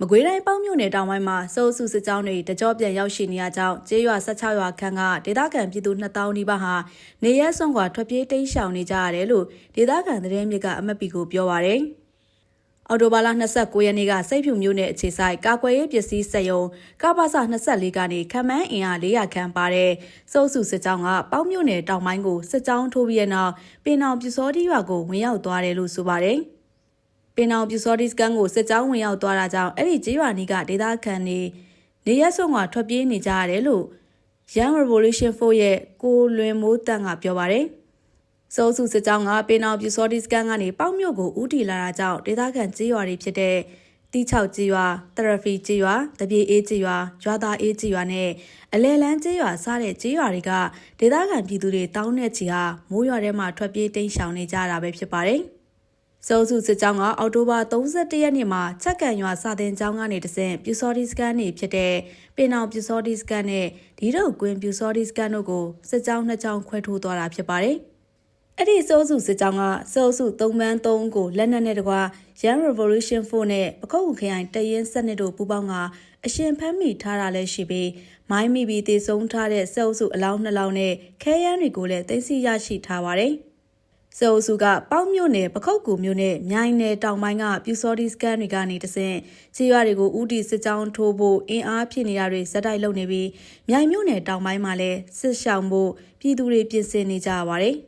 မကွေးတိုင်းပေါင်းမြို့နယ်တောင်ပိုင်းမှာစိုးစုစစ်ကြောင်းတွေတကြောပြန်ရောက်ရှိနေရကြောင်းကျေးရွာ16ရွာခန့်ကဒေသခံပြည်သူ2000နီးပါးဟာနေရက်စွန့်ခွာထွက်ပြေးတိမ်းရှောင်နေကြရတယ်လို့ဒေသခံသတင်းမြစ်ကအမတ်ပီကိုပြောပါရယ်အော်တိုဘာလ29ရက်နေ့ကစိတ်ဖြူမျိုးနယ်အခြေဆိုင်ကာကွယ်ရေးပစ္စည်းစက်ယုံကပ္ပစ24ကနေခမန်းအင်အား400ခန့်ပါတဲ့စိုးစုစစ်ကြောင်းကပေါင်းမြို့နယ်တောင်ပိုင်းကိုစစ်ကြောင်းထိုးပြီးတဲ့နောက်ပင်အောင်ပြူစောတိရွာကိုဝင်ရောက်သွားတယ်လို့ဆိုပါရယ် ပင်အောင်ပြူစောဒီစကန်ကိုစစ်ကြောင်းဝင်ရောက်သွားတာကြောင့်အဲ့ဒီကျေးရွာနီးကဒေသခံတွေနေရက်ဆုံးကထွက်ပြေးနေကြရတယ်လို့ Young Revolution 4ရဲ့ကိုလွင်မိုးတန့်ကပြောပါတယ်။စိုးစုစစ်ကြောင်းကပင်အောင်ပြူစောဒီစကန်ကနေပေါက်မြို့ကိုဦးတည်လာတာကြောင့်ဒေသခံကျေးရွာတွေဖြစ်တဲ့တီချောက်ကျေးရွာတရဖီကျေးရွာတပြေအေးကျေးရွာရွာသားအေးကျေးရွာနဲ့အလဲလန်းကျေးရွာစတဲ့ကျေးရွာတွေကဒေသခံပြည်သူတွေတောင်းတဲ့ချီဟာမိုးရွာထဲမှာထွက်ပြေးတိမ်းရှောင်နေကြတာပဲဖြစ်ပါတယ်။ စိုးစုစစ်ကြောင်းကအောက်တိုဘာ31ရက်နေ့မှာချက်ကန်ရွာစာတင်ကျောင်းကနေတဆင့်ပြူစော်ဒီစကန်နေဖြစ်တဲ့ပင်အောင်ပြူစော်ဒီစကန်နဲ့ဒီတော့ကွင်းပြူစော်ဒီစကန်တို့ကိုစစ်ကြောင်းနှစ်ကြောင်းခွဲထိုးသွားတာဖြစ်ပါတယ်။အဲ့ဒီစိုးစုစစ်ကြောင်းကစိုးစု3ပန်း3ကိုလက်နက်နဲ့တကွာ Young Revolution 4နဲ့ပခုတ်ခရိုင်တရင်စနစ်တို့ပူးပေါင်းကအရှင်ဖမ်းမိထားတာလည်းရှိပြီးမိုင်းမိပြီးတည်ဆုံးထားတဲ့စိုးစုအလောင်းနှစ်လောင်းနဲ့ခဲယမ်းတွေကိုလည်းသိမ်းဆည်းရရှိထားပါတယ်။ စေအုပ်စုကပေါက်မြို့နယ်ပခုတ်ကူမြို့နယ်မြိုင်နယ်တောင်ပိုင်းကပြူစောဒီစကန်တွေကနေတဆင့်ခြေရွာတွေကိုဥတီစစ်ကြောင်းထိုးဖို့အင်အားဖြစ်နေရတွေဇက်တိုက်လုပ်နေပြီးမြိုင်မြို့နယ်တောင်ပိုင်းမှာလည်းစစ်ရှောင်ဖို့ပြည်သူတွေပြင်ဆင်နေကြရပါတယ်။